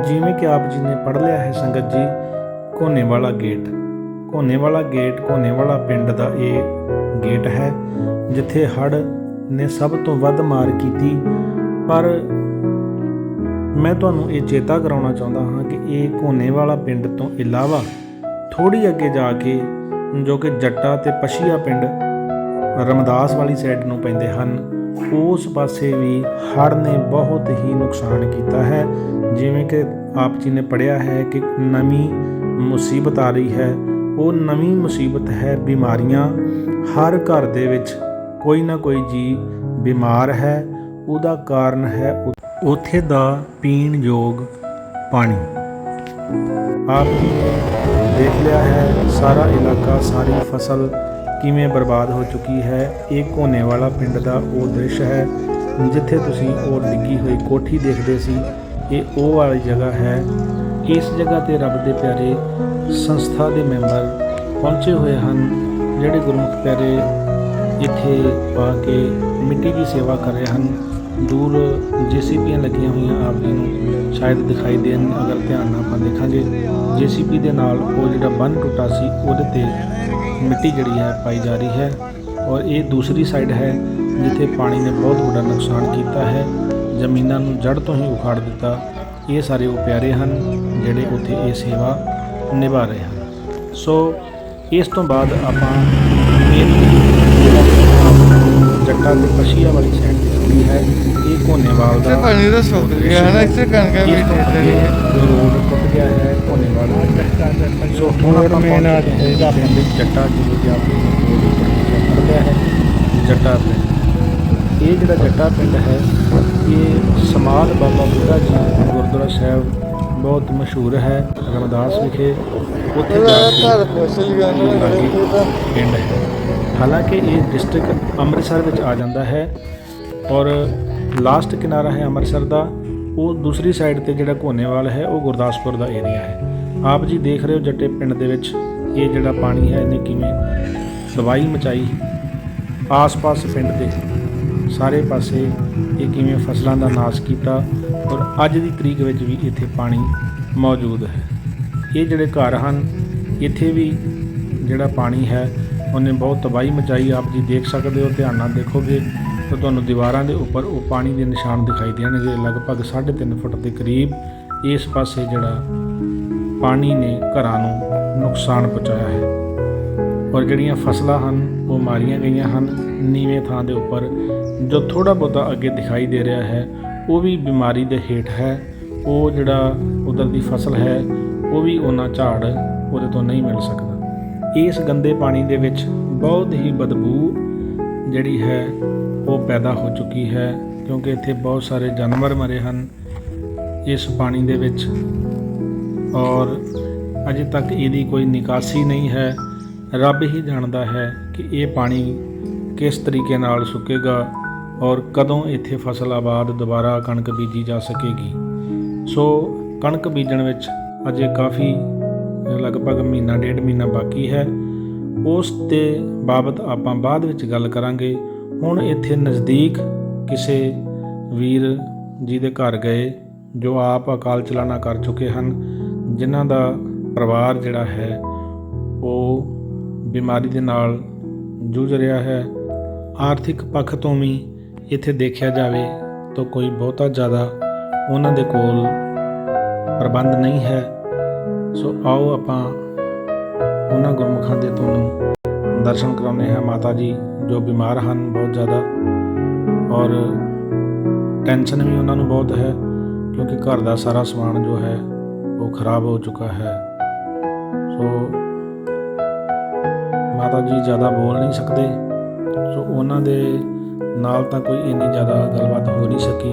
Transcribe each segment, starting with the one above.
ਜਿਵੇਂ ਕਿ ਆਪ ਜੀ ਨੇ ਪੜ੍ਹ ਲਿਆ ਹੈ ਸੰਗਤ ਜੀ ਕੋਨੇ ਵਾਲਾ ਗੇਟ। ਕੋਨੇ ਵਾਲਾ ਗੇਟ ਕੋਨੇ ਵਾਲਾ ਪਿੰਡ ਦਾ ਇਹ ਗੇਟ ਹੈ, ਜਿੱਥੇ ਹੜ੍ਹ ਨੇ ਸਭ ਤੋਂ ਵੱਧ ਮਾਰ ਕੀਤੀ। ਪਰ ਮੈਂ ਤੁਹਾਨੂੰ ਇਹ ਚੇਤਾ ਕਰਾਉਣਾ ਚਾਹੁੰਦਾ ਹਾਂ ਕਿ ਇਹ ਕੋਨੇ ਵਾਲਾ ਪਿੰਡ ਤੋਂ ਇਲਾਵਾ ਥੋੜੀ ਅੱਗੇ ਜਾ ਕੇ ਜੋ ਕਿ ਜੱਟਾ ਤੇ ਪਸ਼ੀਆ ਪਿੰਡ ਰਮਦਾਸ ਵਾਲੀ ਸਾਈਡ ਨੂੰ ਪੈਂਦੇ ਹਨ ਉਸ ਪਾਸੇ ਵੀ ਹੜ੍ਹ ਨੇ ਬਹੁਤ ਹੀ ਨੁਕਸਾਨ ਕੀਤਾ ਹੈ। ਜਿਵੇਂ ਕਿ ਆਪ ਜੀ ਨੇ ਪੜਿਆ ਹੈ ਕਿ ਨਵੀਂ ਮੁਸੀਬਤ ਆ ਰਹੀ ਹੈ। ਉਹ ਨਵੀਂ ਮੁਸੀਬਤ ਹੈ, ਬਿਮਾਰੀਆਂ, ਹਰ ਘਰ ਦੇ ਵਿੱਚ ਕੋਈ ਨਾ ਕੋਈ ਜੀ ਬਿਮਾਰ ਹੈ। ਉਹਦਾ ਕਾਰਨ ਹੈ ਉ- ਉੱਥੇ ਦਾ ਪੀਣ ਯੋਗ ਪਾਣੀ। ਆਪ ਜੀ ਨੇ ਦੇਖ ਲਿਆ ਹੈ, ਸਾਰਾ ਇਲਾਕਾ, ਸਾਰੀ ਫਸਲ ਕਿਵੇਂ ਬਰਬਾਦ ਹੋ ਚੁੱਕੀ ਹੈ, ਇਹ ਕੋਨੇ ਵਾਲਾ ਪਿੰਡ ਦਾ ਉਹ ਦ੍ਰਿਸ਼ ਹੈ, ਜਿੱਥੇ ਤੁਸੀਂ ਉਹ ਡਿੱਗੀ ਹੋਈ ਕੋਠੀ ਦੇਖਦੇ ਸੀ, ਇਹ ਉਹ ਵਾਲੀ ਜਗ੍ਹਾ ਹੈ। ਇਸ ਜਗ੍ਹਾ ਤੇ ਰੱਬ ਦੇ ਪਿਆਰੇ ਸੰਸਥਾ ਦੇ ਮੈਂਬਰ ਪਹੁੰਚੇ ਹੋਏ ਹਨ, ਜਿਹੜੇ ਗੁਰਮੁਖ ਪਿਆਰੇ ਇੱਥੇ ਆ ਕੇ ਮਿੱਟੀ ਦੀ ਸੇਵਾ ਕਰ ਰਹੇ ਹਨ। ਦੂਰ ਜੀਸੀਪੀਆਂ ਲੱਗੀਆਂ ਹੋਈਆਂ ਆਪ ਜੀ ਨੂੰ ਸ਼ਾਇਦ ਦਿਖਾਈ ਦੇਣ, ਅਗਰ ਧਿਆਨ ਨਾਲ ਆਪਾਂ ਦੇਖਾਂਗੇ ਜੀਸੀਪੀ ਦੇ ਨਾਲ ਉਹ ਜਿਹੜਾ ਬੰਨ ਟੁੱਟਾ ਸੀ, ਉਹਦੇ ਤੇ ਮਿੱਟੀ ਜਿਹੜੀ ਹੈ ਪਾਈ ਜਾ ਰਹੀ ਹੈ ਔਰ ਇਹ ਦੂਸਰੀ ਸਾਈਡ ਹੈ ਜਿੱਥੇ ਪਾਣੀ ਨੇ ਬਹੁਤ ਵੱਡਾ ਨੁਕਸਾਨ ਕੀਤਾ ਹੈ। ਜ਼ਮੀਨਾਂ ਨੂੰ ਜੜ ਤੋਂ ਹੀ ਉਖਾੜ ਦਿੱਤਾ। ਇਹ ਸਾਰੇ ਉਹ ਪਿਆਰੇ ਹਨ ਜਿਹੜੇ ਉੱਥੇ ਇਹ ਸੇਵਾ ਨਿਭਾ ਰਹੇ ਹਨ। ਸੋ ਇਸ ਤੋਂ ਬਾਅਦ ਆਪਾਂ ਇਹ ਜੱਟਾਂ ਦੇ ਪਸ਼ੀਆ ਵਾਲੀ ਸਾਈਡ 'ਤੇ ਦੀ ਹੈ। ਇਹ ਕੋਨੇਵਾਲ ਦਾ ਪਾਣੀ ਦਾ ਸੁੱਕ ਗਿਆ ਹੈ ਨਾ ਇੱਥੇ ਕਣਕਾਂ ਵੀ ਇਸ ਤੋਂ ਅੱਗੇ ਰੋਡ ਟੁੱਟ ਗਿਆ ਹੈ ਕੋਨੇਵਾਲ ਸੋ ਹੁਣ ਆਪਾਂ ਮੇਨ ਇਹਦਾ ਪਿੰਡ ਜੱਟਾ ਆਪ ਹੈ ਪਿੰਡ ਇਹ ਜਿਹੜਾ ਜੱਟਾ ਪਿੰਡ ਹੈ ਇਹ ਸਮਾਧ ਬਾਬਾ ਬੁੱਢਾ ਜੀ ਗੁਰਦੁਆਰਾ ਸਾਹਿਬ ਬਹੁਤ ਮਸ਼ਹੂਰ ਹੈ ਰਮਦਾਸ ਵਿਖੇ। ਉੱਥੇ ਜਾ ਕੇ ਪਿੰਡ ਹੈ। ਹਾਲਾਂਕਿ ਇਹ ਡਿਸਟ੍ਰਿਕਟ ਅੰਮ੍ਰਿਤਸਰ ਵਿੱਚ ਆ ਜਾਂਦਾ ਹੈ ਔਰ ਲਾਸਟ ਕਿਨਾਰਾ ਹੈ ਅੰਮ੍ਰਿਤਸਰ ਦਾ। ਉਹ ਦੂਸਰੀ ਸਾਈਡ ਤੇ ਜਿਹੜਾ ਕੋਨੇਵਾਲ ਹੈ, ਉਹ ਗੁਰਦਾਸਪੁਰ ਦਾ ਏਰੀਆ ਹੈ। ਆਪ ਜੀ ਦੇਖ ਰਹੇ ਹੋ ਜੱਟੇ ਪਿੰਡ ਦੇ ਵਿੱਚ ਇਹ ਜਿਹੜਾ ਪਾਣੀ ਹੈ, ਇਹਨੇ ਕਿਵੇਂ ਦਵਾਈ ਮਚਾਈ। ਆਸ-ਪਾਸ ਪਿੰਡ ਦੇ ਸਾਰੇ ਪਾਸੇ ਇਹ ਕਿਵੇਂ ਫਸਲਾਂ ਦਾ ਨਾਸ਼ ਕੀਤਾ ਔਰ ਅੱਜ ਦੀ ਤਰੀਕ ਵਿੱਚ ਵੀ ਇੱਥੇ ਪਾਣੀ ਮੌਜੂਦ ਹੈ। ਇਹ ਜਿਹੜੇ ਘਰ ਹਨ, ਇੱਥੇ ਵੀ ਜਿਹੜਾ ਪਾਣੀ ਹੈ, ਉਹਨੇ ਬਹੁਤ ਤਬਾਹੀ ਮਚਾਈ। ਆਪ ਜੀ ਦੇਖ ਸਕਦੇ ਹੋ, ਧਿਆਨ ਨਾਲ ਦੇਖੋਗੇ। ਤਾਂ ਤੁਹਾਨੂੰ ਦੀਵਾਰਾਂ ਦੇ ਉੱਪਰ ਉਹ ਪਾਣੀ ਦੇ ਨਿਸ਼ਾਨ ਦਿਖਾਈ ਦੇਣਗੇ ਲਗਭਗ 3.5 ਫੁੱਟ ਦੇ ਕਰੀਬ ਇਸ ਪਾਸੇ ਜਿਹੜਾ ਪਾਣੀ ਨੇ ਘਰਾਂ ਨੂੰ ਨੁਕਸਾਨ ਪਹੁੰਚਾਇਆ ਹੈ। ਔਰ ਜਿਹੜੀਆਂ ਫਸਲਾਂ ਹਨ, ਉਹ ਮਾਰੀਆਂ ਗਈਆਂ ਹਨ। ਨੀਵੇਂ ਥਾਂ ਦੇ ਉੱਪਰ ਜੋ ਥੋੜਾ ਬਹੁਤਾ ਅੱਗੇ ਦਿਖਾਈ ਦੇ ਰਿਹਾ ਹੈ, ਉਹ ਵੀ ਬਿਮਾਰੀ ਦੇ ਹੇਠ ਹੈ। ਉਹ ਜਿਹੜਾ ਉਧਰ ਦੀ ਫਸਲ ਹੈ, ਉਹ ਵੀ ਉਹਨਾਂ ਝਾੜ ਉਹਦੇ ਤੋਂ ਨਹੀਂ ਮਿਲ ਸਕਦਾ। ਇਸ ਗੰਦੇ ਪਾਣੀ ਦੇ ਵਿੱਚ ਬਹੁਤ ਹੀ ਬਦਬੂ ਜਿਹੜੀ ਹੈ ਉਹ ਪੈਦਾ ਹੋ ਚੁੱਕੀ ਹੈ ਕਿਉਂਕਿ ਇੱਥੇ ਬਹੁਤ ਸਾਰੇ ਜਾਨਵਰ ਮਰੇ ਹਨ ਇਸ ਪਾਣੀ ਦੇ ਵਿੱਚ। ਔਰ ਅਜੇ ਤੱਕ ਇਹਦੀ ਕੋਈ ਨਿਕਾਸੀ ਨਹੀਂ ਹੈ। ਰੱਬ ਹੀ ਜਾਣਦਾ ਹੈ ਕਿ ਇਹ ਪਾਣੀ ਕਿਸ ਤਰੀਕੇ ਨਾਲ ਸੁੱਕੇਗਾ ਔਰ ਕਦੋਂ ਇੱਥੇ ਫਸਲ ਆਬਾਦ ਦੁਬਾਰਾ ਕਣਕ ਬੀਜੀ ਜਾ ਸਕੇਗੀ। ਸੋ ਕਣਕ ਬੀਜਣ ਵਿੱਚ ਅਜੇ ਕਾਫੀ ਲਗਭਗ ਮਹੀਨਾ, ਡੇਢ ਮਹੀਨਾ ਬਾਕੀ ਹੈ। ਉਸ ਤੇ ਬਾਬਤ ਆਪਾਂ ਬਾਅਦ ਵਿੱਚ ਗੱਲ ਕਰਾਂਗੇ। ਹੁਣ ਇੱਥੇ ਨਜ਼ਦੀਕ ਕਿਸੇ ਵੀਰ ਜੀ ਦੇ ਘਰ ਗਏ, ਜੋ ਆਪ ਅਕਾਲ ਚਲਾਣਾ ਕਰ ਚੁੱਕੇ ਹਨ, ਜਿਨ੍ਹਾਂ ਦਾ ਪਰਿਵਾਰ ਜਿਹੜਾ ਹੈ, ਉਹ ਬਿਮਾਰੀ ਦੇ ਨਾਲ ਜੂਝ ਰਿਹਾ ਹੈ। ਆਰਥਿਕ ਪੱਖ ਤੋਂ ਵੀ ਇੱਥੇ ਦੇਖਿਆ ਜਾਵੇ ਤਾਂ ਕੋਈ ਬਹੁਤਾ ਜ਼ਿਆਦਾ ਉਹਨਾਂ ਦੇ ਕੋਲ ਪ੍ਰਬੰਧ ਨਹੀਂ ਹੈ। ਸੋ ਆਓ ਆਪਾਂ ਉਹਨਾਂ ਗੁਰਮੁਖਾਂ ਦੇ ਤੁਹਾਨੂੰ ਦਰਸ਼ਨ ਕਰਾਉਂਦੇ ਹਾਂ। ਮਾਤਾ ਜੀ ਜੋ ਬਿਮਾਰ ਹਨ ਬਹੁਤ ਜ਼ਿਆਦਾ। ਔਰ ਟੈਨਸ਼ਨ ਵੀ ਉਹਨਾਂ ਨੂੰ ਬਹੁਤ ਹੈ, ਕਿਉਂਕਿ ਘਰ ਦਾ ਸਾਰਾ ਸਮਾਨ ਜੋ ਹੈ, ਉਹ ਖਰਾਬ ਹੋ ਚੁੱਕਾ ਹੈ। ਸੋ ਮਾਤਾ ਜੀ ਜ਼ਿਆਦਾ ਬੋਲ ਨਹੀਂ ਸਕਦੇ। ਸੋ ਉਹਨਾਂ ਦੇ ਨਾਲ ਤਾਂ ਕੋਈ ਇੰਨੀ ਜ਼ਿਆਦਾ ਗੱਲਬਾਤ ਹੋ ਨਹੀਂ ਸਕੀ।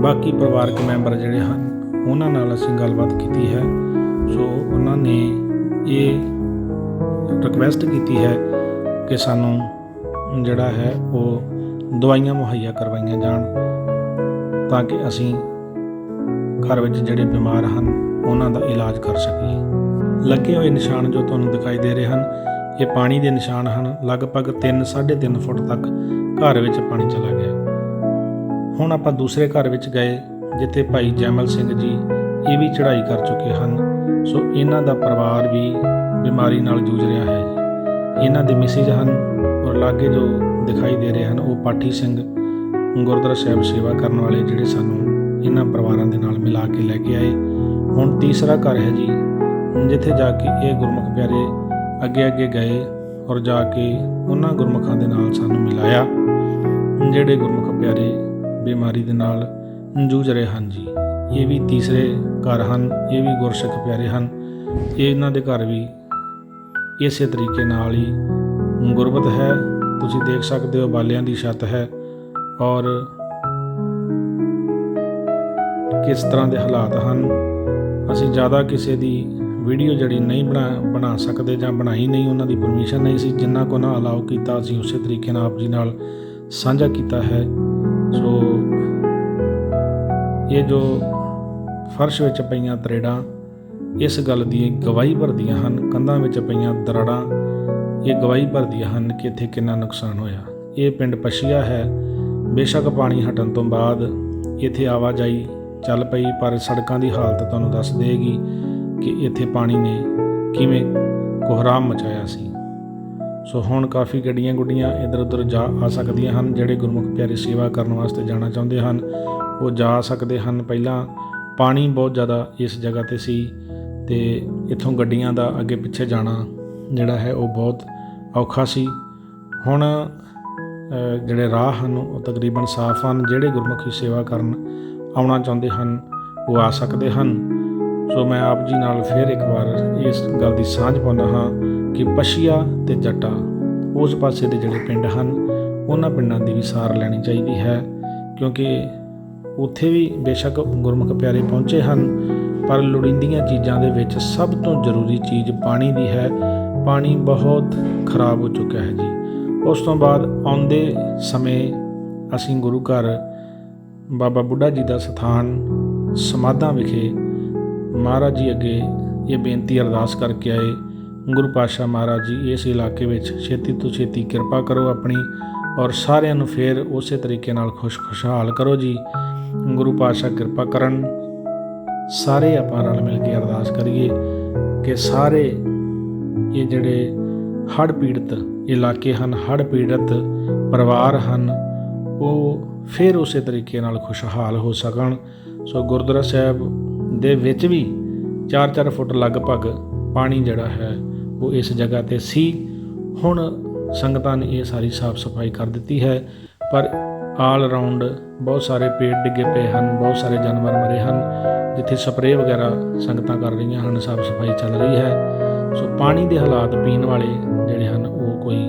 ਬਾਕੀ ਪਰਿਵਾਰਕ ਮੈਂਬਰ ਜਿਹੜੇ ਹਨ, ਉਹਨਾਂ ਨਾਲ ਅਸੀਂ ਗੱਲਬਾਤ ਕੀਤੀ ਹੈ। ਸੋ ਉਹਨਾਂ ਨੇ ਇਹ ਰਿਕਵੈਸਟ ਕੀਤੀ ਹੈ ਕਿ ਸਾਨੂੰ ਜਿਹੜਾ ਹੈ, ਉਹ ਦਵਾਈਆਂ ਮੁਹੱਈਆ ਕਰਵਾਈਆਂ ਜਾਣ ਤਾਂ ਕਿ ਅਸੀਂ ਘਰ ਵਿੱਚ ਜਿਹੜੇ ਬਿਮਾਰ ਹਨ, ਉਹਨਾਂ ਦਾ ਇਲਾਜ ਕਰ ਸਕੀਏ। ਲੱਗੇ ਹੋਏ ਨਿਸ਼ਾਨ ਜੋ ਤੁਹਾਨੂੰ ਦਿਖਾਈ ਦੇ ਰਹੇ ਹਨ, ਇਹ ਪਾਣੀ ਦੇ ਨਿਸ਼ਾਨ ਹਨ। ਲਗਭਗ 3 3.5 ਫੁੱਟ ਤੱਕ ਘਰ ਵਿੱਚ ਪਾਣੀ ਚਲਾ ਗਿਆ। ਹੁਣ ਆਪਾਂ ਦੂਸਰੇ ਘਰ ਵਿੱਚ ਗਏ, ਜਿੱਥੇ ਭਾਈ ਜੈਮਲ ਸਿੰਘ ਜੀ ਇਹ ਵੀ ਚੜ੍ਹਾਈ ਕਰ ਚੁੱਕੇ ਹਨ। ਸੋ ਇਹਨਾਂ ਦਾ ਪਰਿਵਾਰ ਵੀ ਬਿਮਾਰੀ ਨਾਲ ਜੂਝ ਰਿਹਾ ਹੈ। ਇਹਨਾਂ ਦੇ ਮਿਸਿਜ ਹਨ ਔਰ ਲਾਗੇ ਜੋ ਦਿਖਾਈ ਦੇ ਰਹੇ ਹਨ, ਉਹ ਪਾਠੀ ਸਿੰਘ ਗੁਰਦੁਆਰਾ ਸਾਹਿਬ ਸੇਵਾ ਕਰਨ ਵਾਲੇ ਜਿਹੜੇ ਸਾਨੂੰ ਇਹਨਾਂ ਪਰਿਵਾਰਾਂ ਦੇ ਨਾਲ ਮਿਲਾ ਕੇ ਲੈ ਕੇ ਆਏ। ਹੁਣ ਤੀਸਰਾ ਘਰ ਹੈ ਜੀ, ਜਿੱਥੇ ਜਾ ਕੇ ਇਹ ਗੁਰਮੁਖ ਪਿਆਰੇ ਅੱਗੇ ਅੱਗੇ ਗਏ ਔਰ ਜਾ ਕੇ ਉਹਨਾਂ ਗੁਰਮੁਖਾਂ ਦੇ ਨਾਲ ਸਾਨੂੰ ਮਿਲਾਇਆ, ਜਿਹੜੇ ਗੁਰਮੁਖ ਪਿਆਰੇ ਬਿਮਾਰੀ ਦੇ ਨਾਲ ਜੂਝ ਰਹੇ ਹਨ ਜੀ। ਇਹ ਵੀ ਤੀਸਰੇ ਘਰ ਹਨ, ਇਹ ਵੀ ਗੁਰਸਿੱਖ ਪਿਆਰੇ ਹਨ। ਇਹਨਾਂ ਦੇ ਘਰ ਵੀ ਇਸੇ ਤਰੀਕੇ ਨਾਲ ਹੀ ਗੁਰਬਤ ਹੈ, ਤੁਸੀਂ ਦੇਖ ਸਕਦੇ ਹੋ ਬਾਲਿਆਂ ਦੀ ਛੱਤ ਹੈ ਔਰ ਕਿਸ ਤਰ੍ਹਾਂ ਦੇ ਹਾਲਾਤ ਹਨ। ਅਸੀਂ ਜ਼ਿਆਦਾ ਕਿਸੇ ਦੀ ਵੀਡੀਓ ਜਿਹੜੀ ਨਹੀਂ ਬਣਾ ਬਣਾ ਸਕਦੇ ਜਾਂ ਬਣਾਈ ਨਹੀਂ, ਉਹਨਾਂ ਦੀ ਪਰਮਿਸ਼ਨ ਨਹੀਂ ਸੀ। ਜਿੰਨਾ ਕੋ ਨਾ ਅਲਾਉ ਕੀਤਾ, ਅਸੀਂ ਉਸੇ ਤਰੀਕੇ ਨਾਲ ਆਪ ਜੀ ਨਾਲ ਸਾਂਝਾ ਕੀਤਾ ਹੈ। ਸੋ ਇਹ ਜੋ ਫਰਸ਼ ਵਿੱਚ ਪਈਆਂ ਤਰੇੜਾਂ, ਇਸ ਗੱਲ ਦੀ ਗਵਾਹੀ ਭਰਦੀਆਂ ਹਨ। ਕੰਧਾਂ ਵਿੱਚ ਪਈਆਂ ਦਰੜਾਂ ਇਹ ਗਵਾਹੀ ਭਰਦੀਆਂ ਹਨ ਕਿ ਇੱਥੇ ਕਿੰਨਾ ਨੁਕਸਾਨ ਹੋਇਆ। ਇਹ ਪਿੰਡ ਪਸ਼ੀਆ ਹੈ। ਬੇਸ਼ੱਕ ਪਾਣੀ ਹਟਣ ਤੋਂ ਬਾਅਦ ਇੱਥੇ ਆਵਾਜਾਈ ਚੱਲ ਪਈ, ਪਰ ਸੜਕਾਂ ਦੀ ਹਾਲਤ ਤੁਹਾਨੂੰ ਦੱਸ ਦੇਗੀ ਕਿ ਇੱਥੇ ਪਾਣੀ ਨੇ ਕਿਵੇਂ ਕੋਹਰਾਮ ਮਚਾਇਆ ਸੀ। ਸੋ ਹੁਣ ਕਾਫੀ ਗੱਡੀਆਂ ਗੁੱਡੀਆਂ ਇੱਧਰ ਉੱਧਰ ਜਾ ਆ ਸਕਦੀਆਂ ਹਨ, ਜਿਹੜੇ ਗੁਰਮੁਖ ਪਿਆਰੀ ਸੇਵਾ ਕਰਨ ਵਾਸਤੇ ਜਾਣਾ ਚਾਹੁੰਦੇ ਹਨ। ਉਹ ਜਾ ਸਕਦੇ ਹਨ। ਪਹਿਲਾਂ ਪਾਣੀ ਬਹੁਤ ਜ਼ਿਆਦਾ ਇਸ ਜਗ੍ਹਾ ਤੇ ਸੀ ਤੇ ਇੱਥੋਂ ਗੱਡੀਆਂ ਦਾ ਅੱਗੇ ਪਿੱਛੇ ਜਾਣਾ ਜਿਹੜਾ ਹੈ ਉਹ ਬਹੁਤ ਔਖਾ ਸੀ। ਹੁਣ ਜਿਹੜੇ ਰਾਹ ਹਨ, ਉਹ ਤਕਰੀਬਨ ਸਾਫ਼ ਹਨ। ਜਿਹੜੇ ਗੁਰਮੁਖੀ ਸੇਵਾ ਕਰਨ ਆਉਣਾ ਚਾਹੁੰਦੇ ਹਨ, ਉਹ ਆ ਸਕਦੇ ਹਨ। ਸੋ ਮੈਂ ਆਪ ਜੀ ਨਾਲ ਫਿਰ ਇੱਕ ਵਾਰ ਇਸ ਗੱਲ ਦੀ ਸਾਂਝ ਪਾਉਂਦਾ ਹਾਂ ਕਿ ਪਸ਼ੀਆ ਤੇ ਜੱਟਾ ਉਸ ਪਾਸੇ ਦੇ ਜਿਹੜੇ ਪਿੰਡ ਹਨ, ਉਹਨਾਂ ਪਿੰਡਾਂ ਦੀ ਵੀ ਸਾਰ ਲੈਣੀ ਚਾਹੀਦੀ ਹੈ। ਕਿਉਂਕਿ ਉੱਥੇ ਵੀ ਬੇਸ਼ੱਕ ਗੁਰਮੁਖ ਪਿਆਰੇ ਪਹੁੰਚੇ ਹਨ, ਪਰ ਲੋੜੀਂਦੀਆਂ ਚੀਜ਼ਾਂ ਦੇ ਵਿੱਚ ਸਭ ਤੋਂ ਜ਼ਰੂਰੀ ਚੀਜ਼ ਪਾਣੀ ਦੀ ਹੈ। ਪਾਣੀ ਬਹੁਤ ਖਰਾਬ ਹੋ ਚੁੱਕਿਆ ਹੈ ਜੀ। ਉਸ ਤੋਂ ਬਾਅਦ ਆਉਂਦੇ ਸਮੇਂ ਅਸੀਂ ਗੁਰੂ ਘਰ ਬਾਬਾ ਬੁੱਢਾ ਜੀ ਦਾ ਸਥਾਨ ਸਮਾਧਾਂ ਵਿਖੇ ਮਹਾਰਾਜ ਜੀ ਅੱਗੇ ਇਹ ਬੇਨਤੀ ਅਰਦਾਸ ਕਰਕੇ ਆਏ, ਗੁਰੂ ਪਾਤਸ਼ਾਹ ਮਹਾਰਾਜ ਜੀ, ਇਸ ਇਲਾਕੇ ਵਿੱਚ ਛੇਤੀ ਤੋਂ ਛੇਤੀ ਕਿਰਪਾ ਕਰੋ ਆਪਣੀ ਔਰ ਸਾਰਿਆਂ ਨੂੰ ਫੇਰ ਉਸੇ ਤਰੀਕੇ ਨਾਲ ਖੁਸ਼ ਖੁਸ਼ਹਾਲ ਕਰੋ ਜੀ। ਗੁਰੂ ਪਾਤਸ਼ਾਹ ਕਿਰਪਾ ਕਰਨ। ਸਾਰੇ ਆਪਾਂ ਰਲ ਮਿਲ ਕੇ ਅਰਦਾਸ ਕਰੀਏ ਕਿ ਸਾਰੇ ਇਹ ਜਿਹੜੇ ਹੜ੍ਹ ਪੀੜਤ ਇਲਾਕੇ ਹਨ, ਹੜ੍ਹ ਪੀੜਤ ਪਰਿਵਾਰ ਹਨ, ਉਹ ਫਿਰ ਉਸੇ ਤਰੀਕੇ ਨਾਲ ਖੁਸ਼ਹਾਲ ਹੋ ਸਕਣ। ਸੋ ਗੁਰਦੁਆਰਾ ਸਾਹਿਬ ਦੇ ਵਿੱਚ ਵੀ 4-4 ਫੁੱਟ ਲਗਭਗ ਪਾਣੀ ਜਿਹੜਾ ਹੈ, ਉਹ ਇਸ ਜਗ੍ਹਾ ਤੇ ਸੀ। ਹੁਣ ਸੰਗਤਾਂ ਨੇ ਇਹ ਸਾਰੀ ਸਾਫ਼ ਸਫ਼ਾਈ ਕਰ ਦਿੱਤੀ ਹੈ, ਪਰ ਆਲ ਰਾਉਂਡ ਬਹੁਤ ਸਾਰੇ ਪੇੜ ਡਿੱਗੇ ਪਏ ਹਨ, ਬਹੁਤ ਸਾਰੇ ਜਾਨਵਰ ਮਰੇ ਹਨ, ਜਿੱਥੇ ਸਪਰੇਅ ਵਗੈਰਾ ਸੰਗਤਾਂ ਕਰ ਰਹੀਆਂ ਹਨ ਸਾਫ਼ ਸਫ਼ਾਈ ਚੱਲ ਰਹੀ ਹੈ। ਸੋ ਪਾਣੀ ਦੇ ਹਾਲਾਤ ਪੀਣ ਵਾਲੇ ਜਿਹੜੇ ਹਨ, ਉਹ ਕੋਈ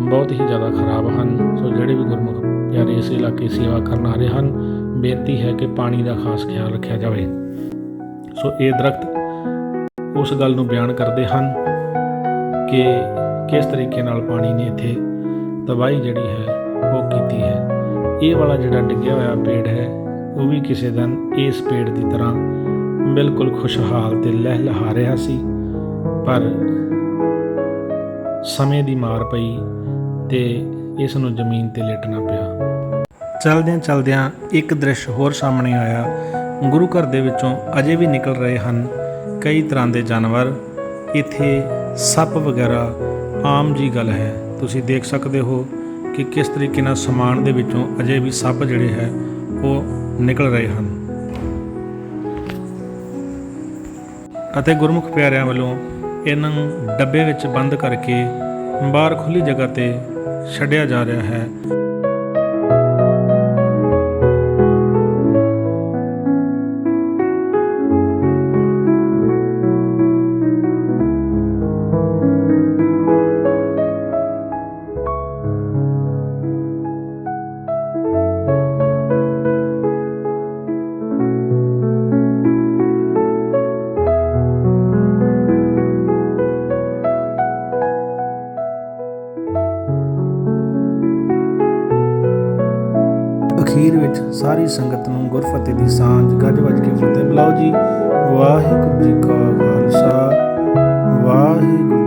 ਬਹੁਤ ਹੀ ਜ਼ਿਆਦਾ ਖਰਾਬ ਹਨ। ਸੋ ਜਿਹੜੇ ਵੀ ਗੁਰਮੁਖ ਪਿਆਰੇ ਇਸ ਇਲਾਕੇ ਸੇਵਾ ਕਰਨ ਆ ਰਹੇ ਹਨ, ਬੇਨਤੀ ਹੈ ਕਿ ਪਾਣੀ ਦਾ ਖਾਸ ਖਿਆਲ ਰੱਖਿਆ ਜਾਵੇ। ਸੋ ਇਹ ਦਰਖਤ ਉਸ ਗੱਲ ਨੂੰ ਬਿਆਨ ਕਰਦੇ ਹਨ ਕਿ ਕਿਸ ਤਰੀਕੇ ਨਾਲ ਪਾਣੀ ਨੇ ਇੱਥੇ ਤਬਾਹੀ ਜਿਹੜੀ ਹੈ, ਉਹ ਕੀਤੀ ਹੈ। ਇਹ ਵਾਲਾ ਜਿਹੜਾ ਡਿੱਗਿਆ ਹੋਇਆ ਪੇੜ ਹੈ, ਉਹ ਵੀ ਕਿਸੇ ਦਿਨ ਇਸ ਪੇੜ ਦੀ ਤਰ੍ਹਾਂ ਬਿਲਕੁਲ ਖੁਸ਼ਹਾਲ ਤੇ ਲਹਿਲਹਾ ਰਿਹਾ ਸੀ। ਪਰ ਸਮੇਂ ਦੀ ਮਾਰ ਪਈ ਤੇ ਇਸ ਨੂੰ ਜ਼ਮੀਨ ਤੇ ਲੇਟਣਾ ਪਿਆ। ਚਲਦਿਆਂ ਚਲਦਿਆਂ ਇੱਕ ਦ੍ਰਿਸ਼ ਹੋਰ ਸਾਹਮਣੇ ਆਇਆ। ਗੁਰੂ ਘਰ ਦੇ ਵਿੱਚੋਂ ਅਜੇ ਵੀ ਨਿਕਲ ਰਹੇ ਹਨ ਕਈ ਤਰ੍ਹਾਂ ਦੇ ਜਾਨਵਰ। ਇੱਥੇ ਸੱਪ ਵਗੈਰਾ ਆਮ ਜੀ ਗੱਲ ਹੈ। ਤੁਸੀਂ ਦੇਖ ਸਕਦੇ ਹੋ ਕਿ ਕਿਸ ਤਰੀਕੇ ਨਾਲ ਸਮਾਨ ਦੇ ਵਿੱਚੋਂ ਅਜੇ ਵੀ ਸੱਪ ਜਿਹੜੇ ਹੈ, ਉਹ ਨਿਕਲ ਰਹੇ ਹਨ। ਅਤੇ ਗੁਰਮੁਖ ਪਿਆਰਿਆਂ ਵੱਲੋਂ ਇਹਨਾਂ ਨੂੰ ਡੱਬੇ ਵਿੱਚ ਬੰਦ ਕਰਕੇ ਬਾਹਰ ਖੁੱਲੀ ਜਗ੍ਹਾ ਤੇ ਛੱਡਿਆ ਜਾ ਰਿਹਾ ਹੈ। ਵਿੱਚ ਸਾਰੀ ਸੰਗਤ ਨੂੰ ਗੁਰਫਤਿਹ ਦੀ ਸਾਂਝ, ਗੱਜ ਵੱਜ ਕੇ ਫਤਿਹ। ਬੁਲਾਓ ਜੀ, ਵਾਹਿਗੁਰੂ ਜੀ ਕਾ ਖਾਲਸਾ, ਵਾਹਿਗੁਰੂ